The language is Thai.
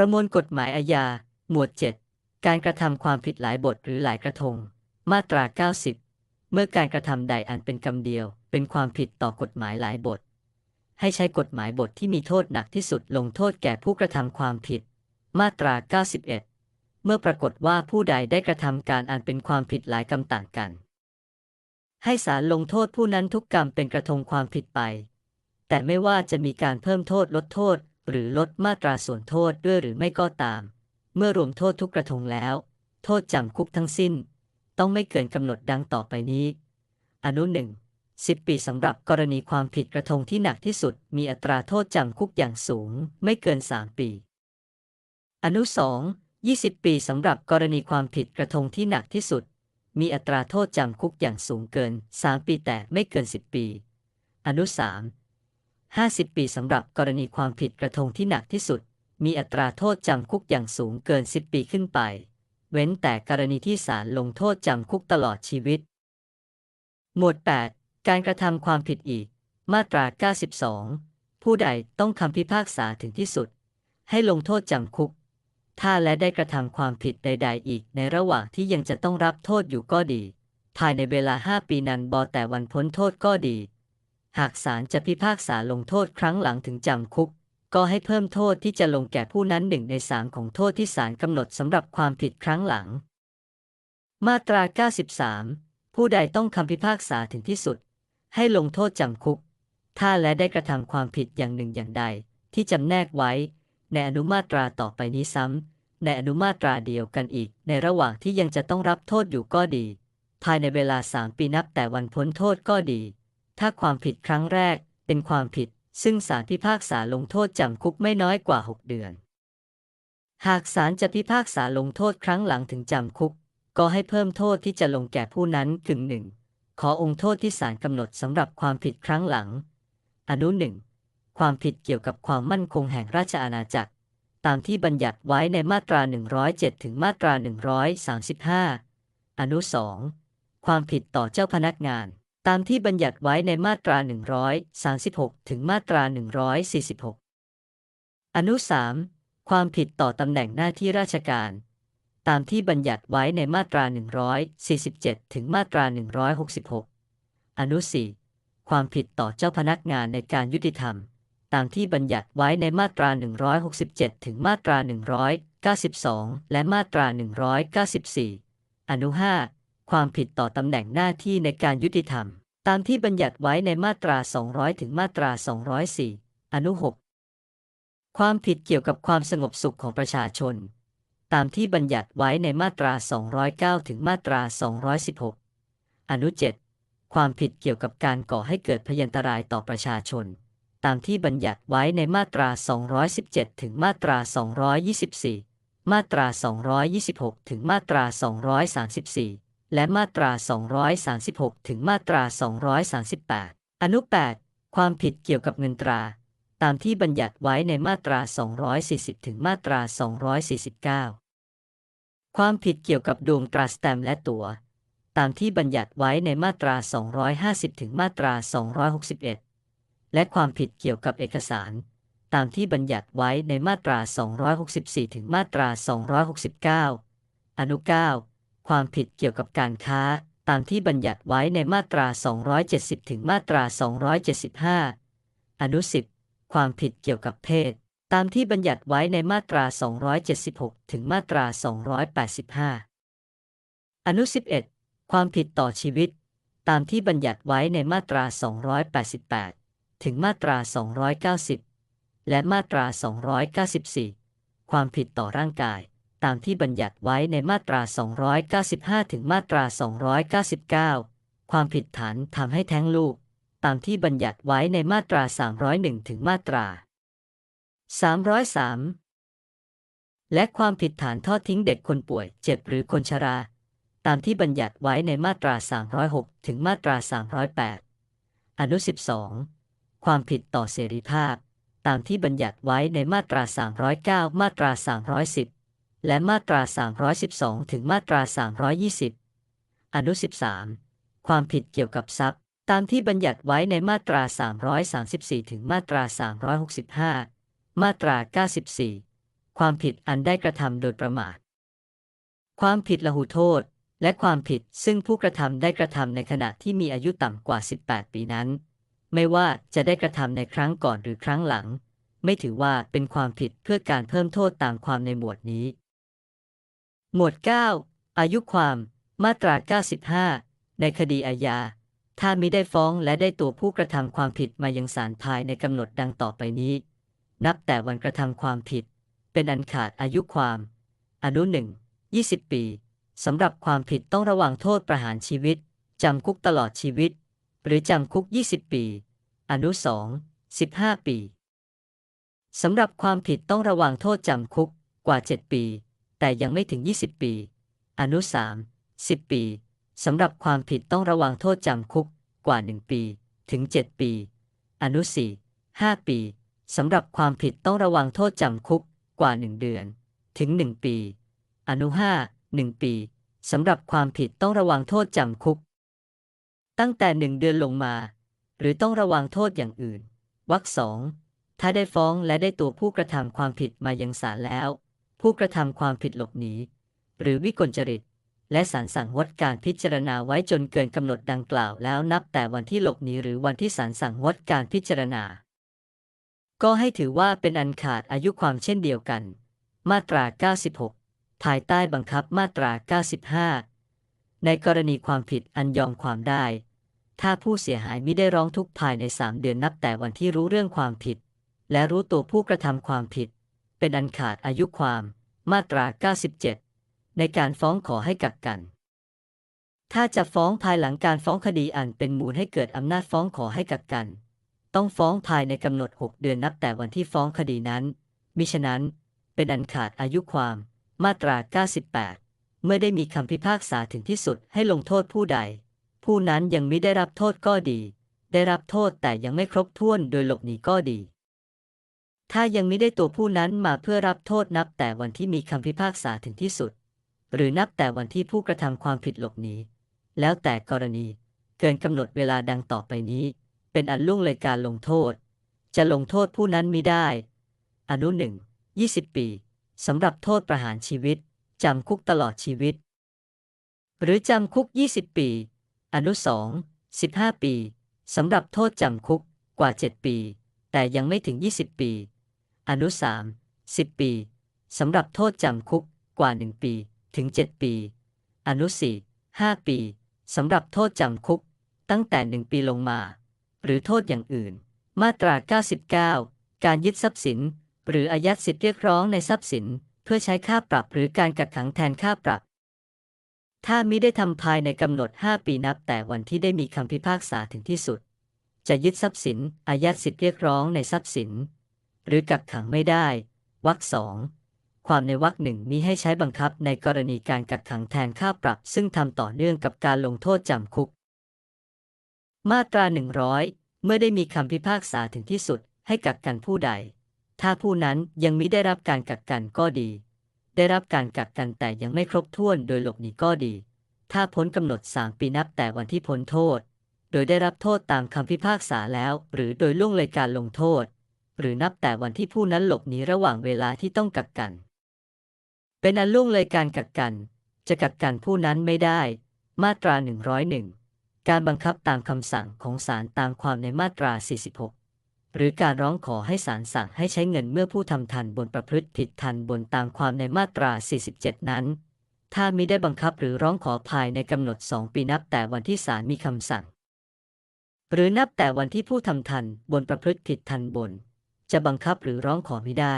ประมวลกฎหมายอาญา หมวด 7 การกระทำความผิดหลายบทหรือหลายกระทง มาตรา 90 เมื่อการกระทำใดอันเป็นกรรมเดียว เป็นความผิดต่อกฎหมายหลายบท ให้ใช้กฎหมายบทที่มีโทษหนักที่สุดลงโทษแก่ผู้กระทำความผิด มาตรา 91 เมื่อปรากฏว่าผู้ใดได้กระทำการอันเป็นความผิดหลายกรรมต่างกัน ให้ศาลลงโทษผู้นั้นทุกกรรมเป็นกระทงความผิดไป แต่ไม่ว่าจะมีการเพิ่มโทษลดโทษ หรือลดมาตราส่วนโทษด้วยหรือไม่ก็ตาม เมื่อรวมโทษทุกกระทงแล้ว โทษจำคุกทั้งสิ้น ต้องไม่เกินกำหนดดังต่อไปนี้ อนุหนึ่งสิบปีสำหรับกรณีความผิดกระทงที่หนักที่สุด มีอัตราโทษจำคุกอย่างสูง ไม่เกิน3ปี อนุสอง20ปีสำหรับกรณีความผิดกระทงที่หนักที่สุด มีอัตราโทษจำคุกอย่างสูงเกิน3ปีแต่ไม่เกิน10ปี อนุสาม 50 ปีสำหรับกรณีความผิดกระทงที่หนักที่สุด มีอัตราโทษจำคุกอย่างสูงเกิน 10 ปีขึ้นไป เว้นแต่กรณีที่ศาลลงโทษจำคุกตลอดชีวิต หมวด 8 การกระทำความผิดอีก มาตรา 92 ผู้ใดต้องคำพิพากษาถึงที่สุด ให้ลงโทษจำคุก ถ้าและได้กระทำความผิดใด ๆ อีก ในระหว่างที่ยังจะต้องรับโทษอยู่ก็ดี ภายในเวลา 5 ปีนั้นบอแต่วันพ้นโทษก็ดี หากศาลจะพิพากษาลงโทษครั้งหลังถึงจำคุก ก็ให้เพิ่มโทษที่จะลงแก่ผู้นั้นหนึ่งในสามของโทษที่ศาลกำหนดสำหรับความผิดครั้งหลัง มาตรา 93 ผู้ใดต้องคำพิพากษาถึงที่สุด ให้ลงโทษจำคุก ถ้าและได้กระทำความผิดอย่างหนึ่งอย่างใด ที่จำแนกไว้ ในอนุมาตราต่อไปนี้ซ้ำในอนุมาตราเดียวกันอีก ในระหว่างที่ยังจะต้องรับโทษอยู่ก็ดี ภายในเวลาสามปีนับแต่วันพ้นโทษก็ดี ถ้าความผิดครั้งแรกเป็นความผิด ซึ่งศาลพิพากษาลงโทษจำคุกไม่น้อยกว่า 6 เดือน หากศาลจะพิพากษาลงโทษครั้งหลังถึงจำคุก ก็ให้เพิ่มโทษที่จะลงแก่ผู้นั้นกึ่งหนึ่งขอองค์โทษที่ศาลกำหนดสำหรับความผิดครั้งหลัง อนุหนึ่งความผิดเกี่ยวกับความมั่นคงแห่งราชอาณาจักร ตามที่บัญญัติไว้ในมาตรา 107 ถึงมาตรา 135 อนุ2ความผิดต่อเจ้าพนักงาน ตามที่บัญญัติไว้ในมาตรา 136 ถึงมาตรา 146 อนุ 3 ความผิดต่อตำแหน่งหน้าที่ราชการ ตามที่บัญญัติไว้ในมาตรา 147 ถึงมาตรา 166 อนุ 4 ความผิดต่อเจ้าพนักงานในการยุติธรรม ตามที่บัญญัติไว้ในมาตรา 167 ถึงมาตรา 192 และมาตรา 194 อนุ 5 ความผิดต่อตำแหน่งหน้าที่ในการยุติธรรม ตามที่บัญญัติไว้ในมาตรา 200 ถึงมาตรา 204 อนุ 6 ความผิดเกี่ยวกับความสงบสุขของประชาชน ตามที่บัญญัติไว้ในมาตรา 209 ถึงมาตรา 216 อนุ 7 ความผิดเกี่ยวกับการก่อให้เกิดพยันตรายต่อประชาชน ตามที่บัญญัติไว้ในมาตรา 217 ถึงมาตรา 224 มาตรา 226 ถึงมาตรา 234 และมาตรา 236 ถึงมาตรา 238 อนุ 8 ความผิดเกี่ยวกับเงินตรา ตามที่บัญญัติไว้ในมาตรา 240 ถึงมาตรา 249 ความผิดเกี่ยวกับดวงตราสแตมป์และตัว๋ว ตามที่บัญญัติไว้ในมาตรา 250 ถึงมาตรา 261 และความผิดเกี่ยวกับเอกสาร ตามที่บัญญัติไว้ในมาตรา 264 ถึงมาตรา 269 อนุ 9 ความผิดเกี่ยวกับการค้า ตามที่บัญญัติไว้ในมาตรา 270 ถึงมาตรา 275 อนุ10ความผิดเกี่ยวกับเพศ ตามที่บัญญัติไว้ในมาตรา 276 ถึงมาตรา 285 อนุ 11 ความผิดต่อชีวิต ตามที่บัญญัติไว้ในมาตรา 288 ถึงมาตรา 290 และมาตรา 294 ความผิดต่อร่างกาย ตามที่บัญญัติไว้ในมาตรา 295 ถึงมาตรา 299 ความผิดฐานทำให้แท้งลูก ตามที่บัญญัติไว้ในมาตรา 301 ถึงมาตรา 303 และความผิดฐานทอดทิ้งเด็กคนป่วยเจ็บหรือคนชรา ตามที่บัญญัติไว้ในมาตรา 306 ถึงมาตรา 308 อนุ 12 ความผิดต่อเสรีภาพ ตามที่บัญญัติไว้ในมาตรา 309 มาตรา 310 และมาตรา 312 ถึงมาตรา 320 อนุ 13 ความผิดเกี่ยวกับทรัพย์ ตามที่บัญญัติไว้ในมาตรา 334 ถึงมาตรา 365 มาตรา 94 ความผิดอันได้กระทำโดยประมาท ความผิดละหุโทษ และความผิดซึ่งผู้กระทำได้กระทำในขณะที่มีอายุต่ำกว่า 18 ปีนั้น ไม่ว่าจะได้กระทำในครั้งก่อนหรือครั้งหลังไม่ถือว่าเป็นความผิดเพื่อการเพิ่มโทษตามความในหมวดนี้ หมวด 9 อายุความ มาตรา 95 ในคดีอาญา ถ้ามิได้ฟ้องและได้ตัวผู้กระทำความผิดมายังศาลภายในกำหนดดังต่อไปนี้ นับแต่วันกระทำความผิด เป็นอันขาดอายุความ อนุหนึ่ง20 ปีสำหรับความผิดต้องระวังโทษประหารชีวิต จำคุกตลอดชีวิต หรือจำคุก 20 ปี อนุสอง15 ปีสำหรับความผิดต้องระวังโทษจำคุกกว่า 7 ปี แต่ยังไม่ถึง 20 ปี อนุ 3 10 ปีสำหรับความผิดต้องระวังโทษจำคุกกว่า 1 ปี ถึง 7 ปี อนุ 4 5 ปีสำหรับความผิดต้องระวังโทษจำคุกกว่า 1 เดือน ถึง 1 ปี อนุ 5 1 ปีสำหรับความผิดต้องระวังโทษจำคุก ตั้งแต่ 1 เดือนลงมา หรือต้องระวังโทษอย่างอื่น วรรคสองถ้าได้ฟ้องและได้ตัวผู้กระทำความผิดมายังศาลแล้ว ผู้กระทำความผิดหลบหนีหรือวิกลจริต และศาลสั่งงดการพิจารณาไว้จนเกินกำหนดดังกล่าวแล้วนับแต่วันที่หลบหนีหรือวันที่ศาลสั่งงดการพิจารณา ก็ให้ถือว่าเป็นอันขาดอายุความเช่นเดียวกัน มาตรา 96 ภายใต้บังคับมาตรา 95 ในกรณีความผิดอันยอมความได้ ถ้าผู้เสียหายมิได้ร้องทุกข์ภายใน 3 เดือนนับแต่วันที่รู้เรื่องความผิด และรู้ตัวผู้กระทำความผิด เป็นอันขาดอายุความมาตรา 97 ในการฟ้องขอให้กักกัน ถ้าจะฟ้องภายหลังการฟ้องคดีอันเป็นมูลให้เกิดอำนาจฟ้องขอให้กักกัน ต้องฟ้องภายในกำหนด 6 เดือนนับแต่วันที่ฟ้องคดีนั้น มิฉะนั้น เป็นอันขาดอายุความ มาตรา 98 เมื่อได้มีคำพิพากษาถึงที่สุดให้ลงโทษผู้ใด ผู้นั้นยังไม่ได้รับโทษก็ดี ได้รับโทษแต่ยังไม่ครบถ้วนโดยหลบหนีก็ดี ถ้ายังไม่ได้ตัวผู้นั้นมาเพื่อรับโทษนับแต่วันที่มีคำพิพากษาถึงที่สุด หรือนับแต่วันที่ผู้กระทำความผิดหลบหนีแล้วแต่กรณีเกินกำหนดเวลาดังต่อไปนี้ เป็นอันล่วงเลยการลงโทษ จะลงโทษผู้นั้นมิได้ อนุหนึ่ง20ปีสำหรับโทษประหารชีวิต จำคุกตลอดชีวิต หรือจำคุก 20 ปี อนุสอง15 ปีสำหรับโทษจำคุกกว่า 7 ปี แต่ยังไม่ถึง 20 ปี อนุ3 10ปีสำหรับโทษจำคุกกว่า1ปีถึง7ปี อนุ4 5ปีสำหรับโทษจำคุกตั้งแต่1ปีลงมา หรือโทษอย่างอื่น มาตรา 99 การยึดทรัพย์สิน หรืออายัดสิทธิเรียกร้องในทรัพย์สิน เพื่อใช้ค่าปรับหรือการกักขังแทนค่าปรับ ถ้ามิได้ทำภายในกำหนด 5 ปีนับแต่วันที่ได้มีคำพิพากษาถึงที่สุด จะยึดทรัพย์สิน อายัดสิทธิเรียกร้องในทรัพย์สิน หรือกักขังไม่ได้วรรคสองความในวรรคหนึ่งมีให้ใช้บังคับในกรณีการกักขังแทนค่าปรับ ซึ่งทำต่อเนื่องกับการลงโทษจำคุก มาตรา 100 เมื่อได้มีคำพิพากษาถึงที่สุดให้กักกันผู้ใด ถ้าผู้นั้นยังมิได้รับการกักกันก็ดี ได้รับการกักกันแต่ยังไม่ครบถ้วนโดยหลบหนีก็ดี ถ้าพ้นกำหนด 3 ปีนับแต่วันที่พ้นโทษ โดยได้รับโทษตามคำพิพากษาแล้ว หรือโดยล่วงเลยการลงโทษ หรือนับแต่วันที่ผู้นั้นหลบหนีระหว่างเวลาที่ต้องกักกัน เป็นอันล่วงเลยการกักกัน จะกักกันผู้นั้นไม่ได้ มาตรา 101 การบังคับตามคำสั่งของศาลตามความในมาตรา 46 หรือการร้องขอให้ศาลสั่งให้ใช้เงินเมื่อผู้ทำทันบนประพฤติผิดทันบนตามความในมาตรา 47 นั้น ถ้ามิได้บังคับหรือร้องขอภายในกำหนด2ปีนับแต่วันที่ศาลมีคำสั่ง หรือนับแต่วันที่ผู้ทำทันบนประพฤติผิดทันบน จะบังคับหรือร้องขอไม่ได้